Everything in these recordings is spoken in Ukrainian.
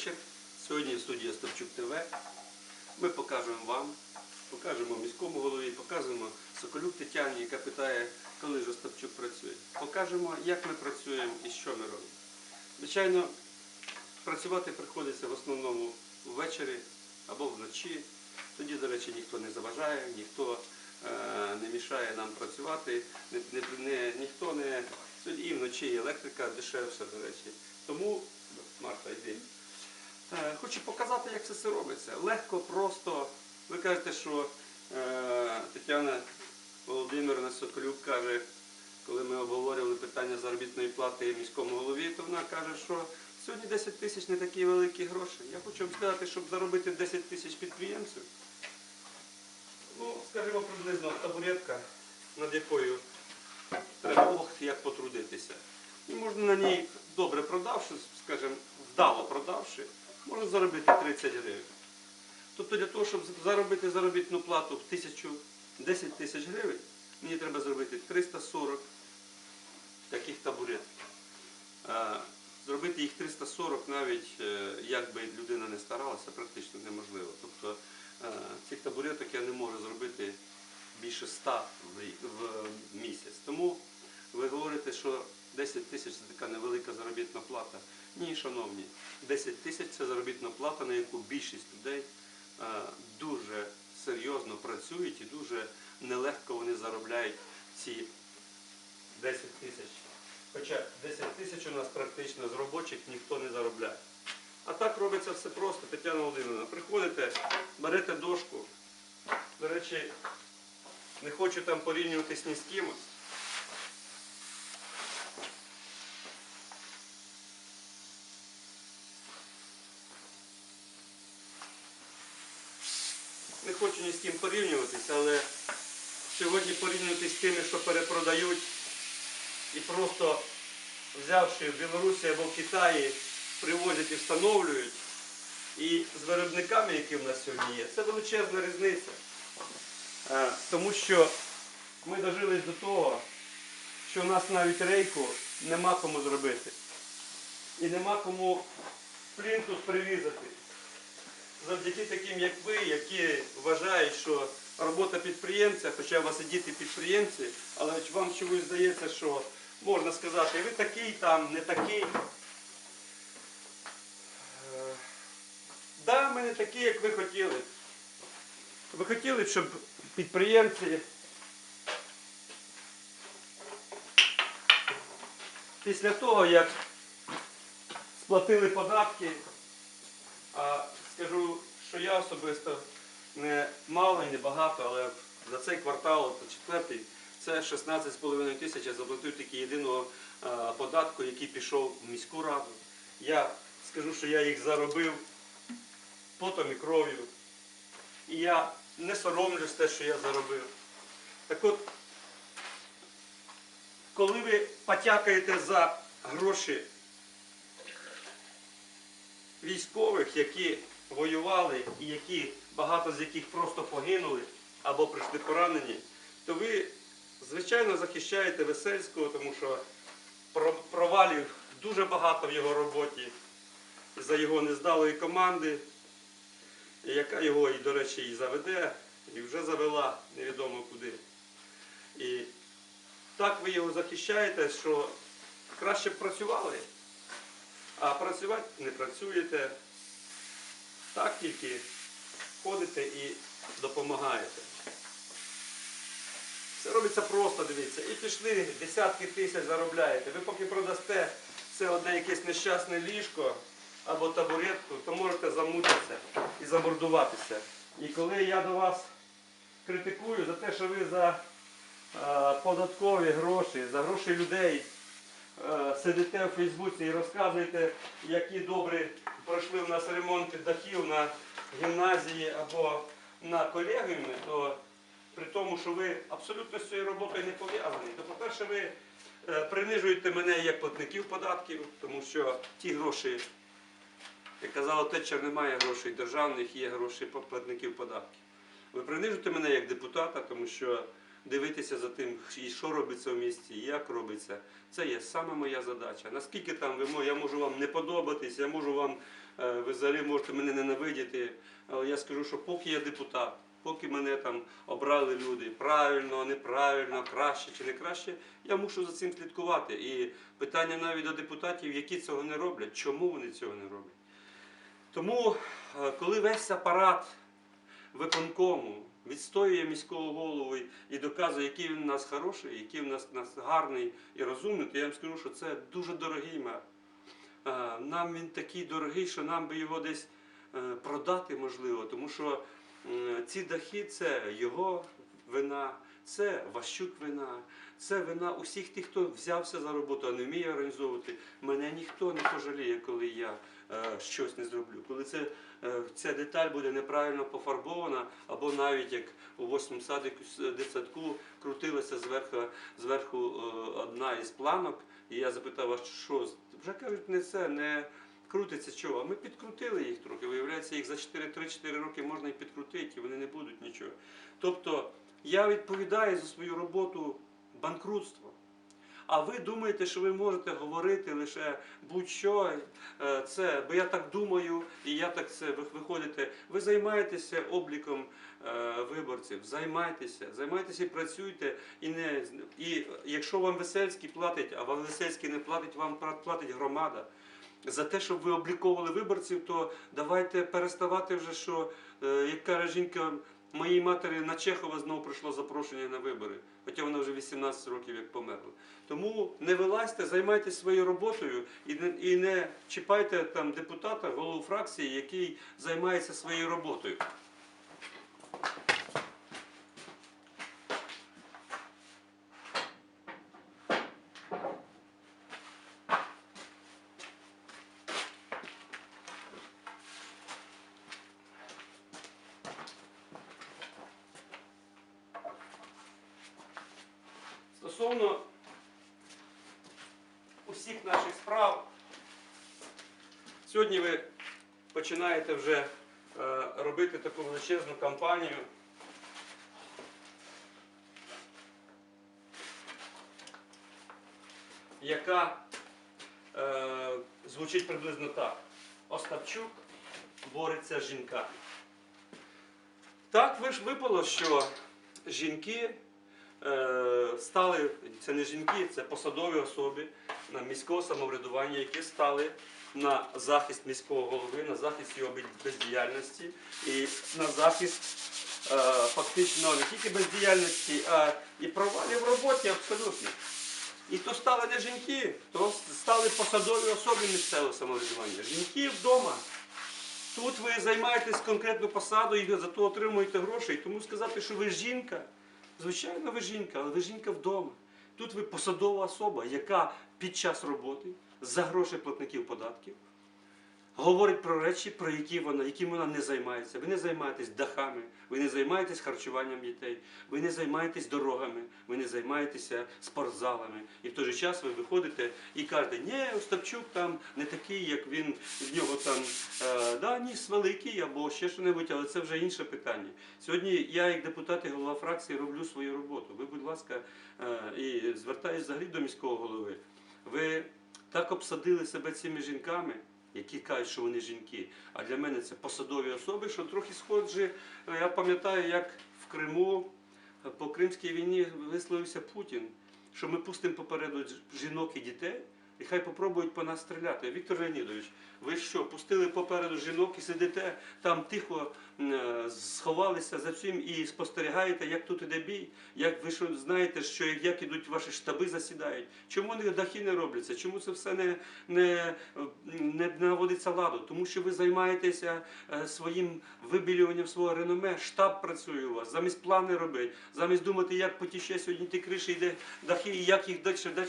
вечір. Сьогодні в студії ТВ. Ми покажемо вам, покажемо міському голові, покажемо Соколюк Тетяні, яка питає, коли ж Остапчук працює. Покажемо, як ми працюємо і що ми робимо. Звичайно, працювати приходиться в основному ввечері або вночі. Тоді, до речі, ніхто не заважає, ніхто е, не мішає нам працювати, не, не, не- ніхто не. Сьогодні і вночі і електрика дешевша, до речі. Тому, Марта, йди. Хочу показати, як це все робиться. Легко, просто. Ви кажете, що е, Тетяна Володимирівна Соколюк каже, коли ми обговорювали питання заробітної плати міському голові, то вона каже, що сьогодні 10 тисяч не такі великі гроші. Я хочу вам сказати, щоб заробити 10 тисяч підприємців, ну, скажімо, приблизно табуретка, над якою треба ох, як потрудитися. І можна на ній добре продавши, скажімо, вдало продавши, можна заробити 30 гривень. Тобто для того, щоб заробити заробітну плату в тисячу, 10 тисяч гривень, мені треба зробити 340 таких табуреток. Е, Зробити їх 340 навіть, е, як би людина не старалася, практично неможливо. Тобто е, цих табуреток я не можу зробити більше 100 в місяць. Тому ви говорите, що 10 тисяч це така невелика заробітна плата. Ні, шановні, 10 тисяч це заробітна плата, на яку більшість людей е, дуже серйозно працюють і дуже нелегко вони заробляють ці 10 тисяч. Хоча 10 тисяч у нас практично з робочих ніхто не заробляє. А так робиться все просто, Тетяна Володимирівна. Приходите, берете дошку. До речі, не хочу там порівнюватись ні з кимось. Не хочу ні з ким порівнюватись, але сьогодні порівнюватись з тими, що перепродають і просто взявши в Білорусі або в Китаї, привозять і встановлюють, і з виробниками, які в нас сьогодні є, це величезна різниця. Е, Тому що ми дожились до того, що у нас навіть рейку нема кому зробити. І нема кому плінтус привізати. Завдяки таким, як ви, які вважають, що робота підприємця, хоча у вас і діти підприємці, але вам чомусь здається, що можна сказати, ви такий там, не такий. Е, Да, ми не такі, як ви хотіли. Ви хотіли б, щоб підприємці після того, як сплатили податки, я особисто не мало і не багато, але за цей квартал, четвертий, це 16,5 тисяч я заплатив тільки єдиного податку, який пішов в міську раду. Я скажу, що я їх заробив потом і кров'ю. І я не соромлюсь те, що я заробив. Так от, коли ви потякаєте за гроші військових, які воювали і які, багато з яких просто погинули або прийшли поранені, то ви, звичайно, захищаєте Весельського, тому що провалів дуже багато в його роботі за його нездалої команди, яка його, і, до речі, і заведе, і вже завела невідомо куди. І так ви його захищаєте, що краще б працювали. А працювати не працюєте. Так тільки ходите і допомагаєте. Все робиться просто, дивіться. І пішли, десятки тисяч заробляєте. Ви поки продасте це одне якесь нещасне ліжко або табуретку, то можете замутитися і замордуватися. І коли я до вас критикую за те, що ви за податкові гроші, за гроші людей сидите в Фейсбуці і розказуєте, які добрі пройшли в нас ремонти дахів на гімназії або на колегіумі, то при тому, що ви абсолютно з цією роботою не пов'язані, то, по-перше, ви е, принижуєте мене як платників податків, тому що ті гроші, як казала Тетчер, немає грошей державних, є гроші платників податків. Ви принижуєте мене як депутата, тому що дивитися за тим, що робиться в місті, як робиться. Це є саме моя задача. Наскільки там ви я можу вам не подобатись, я можу вам е, ви взагалі можете мене ненавидіти. Але я скажу, що поки я депутат, поки мене там обрали люди правильно, неправильно, краще чи не краще, я мушу за цим слідкувати. І питання навіть до депутатів, які цього не роблять, чому вони цього не роблять. Тому, е, коли весь апарат виконкому відстоює міського голову і- доказує, який він у нас хороший, який в нас, нас гарний і розумний, то я вам скажу, що це дуже дорогий мер. Нам він такий дорогий, що нам би його десь е, продати можливо, тому що ці дахи це його вина, це Ващук вина, це вина усіх тих, хто взявся за роботу, а не вміє організовувати. Мене ніхто не пожаліє, коли я е, щось не зроблю. Коли це, ця деталь буде неправильно пофарбована, або навіть як у восьмому дитсадку крутилася зверху, зверху е, одна із планок, і я запитав, а що? Вже кажуть, не це, не крутиться чого. А ми підкрутили їх трохи. Виявляється, їх за 4-3-4 роки можна і підкрутити, і вони не будуть нічого. Тобто я відповідаю за свою роботу банкрутство. А ви думаєте, що ви можете говорити лише будь-що е, це, бо я так думаю, і я так це виходите. Ви займаєтеся обліком е, виборців, займайтеся, займайтеся і працюйте. І не і якщо вам Весельський платить, а вам Весельський не платить, вам платить громада. За те, щоб ви обліковували виборців, то давайте переставати вже, що е, як каже жінка моїй матері на Чехова знову прийшло запрошення на вибори, хоча вона вже 18 років як померла. Тому не вилазьте, займайтеся своєю роботою і не, і не чіпайте там депутата, голову фракції, який займається своєю роботою. Стосовно усіх наших справ, сьогодні ви починаєте вже е, робити таку величезну кампанію. яка е, звучить приблизно так. Остапчук бореться з жінками. Так випало, що жінки стали, це не жінки, це посадові особи міського самоврядування, які стали на захист міського голови, на захист його бездіяльності і на захист е, фактично не тільки бездіяльності, а і провалів в роботі абсолютно. І то стали не жінки, то стали посадові особи місцевого самоврядування. Жінки вдома. Тут ви займаєтесь конкретну посаду і за то отримуєте гроші. І тому сказати, що ви жінка, звичайно, ви жінка, але ви жінка вдома. Тут ви посадова особа, яка під час роботи за гроші платників податків говорить про речі, про які вона, якими вона не займається. Ви не займаєтесь дахами, ви не займаєтесь харчуванням дітей, ви не займаєтесь дорогами, ви не займаєтеся спортзалами. І в той же час ви виходите і кажете, ні, Остапчук там не такий, як він, в нього там е, да, ніс великий або ще що-небудь, але це вже інше питання. Сьогодні я, як депутат і голова фракції, роблю свою роботу. Ви, будь ласка, е, і звертаюся взагалі до міського голови. Ви так обсадили себе цими жінками, які кажуть, що вони жінки. А для мене це посадові особи, що трохи схожі. Е, Я пам'ятаю, як в Криму е, по Кримській війні висловився Путін, що ми пустимо попереду жінок і дітей, і хай попробують по нас стріляти. Віктор Леонідович, ви що, пустили попереду жінок і сидите там тихо е, сховалися за цим і спостерігаєте, як тут іде бій, як ви що знаєте, що як, як ідуть ваші штаби засідають. Чому не дахи не робляться? Чому це все не, не, не наводиться ладу? Тому що ви займаєтеся е, своїм вибілюванням свого реноме. Штаб працює у вас, замість плани робить, замість думати, як потіще сьогодні ті криші йде дахи і як їх далі, далі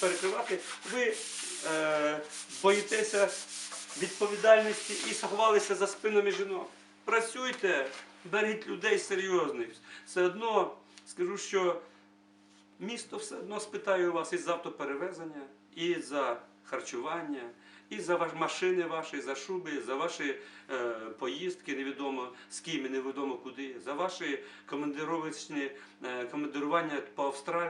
перекривати. Ви е, боїтеся відповідальності і сховалися за спинами жінок. Працюйте, беріть людей серйозних. Все одно скажу, що місто все одно спитає у вас і за автоперевезення, і за харчування, і за машини ваші, за шуби, за ваші е, поїздки, невідомо з ким і невідомо куди, за ваші командировочні е, командирування по Австралії.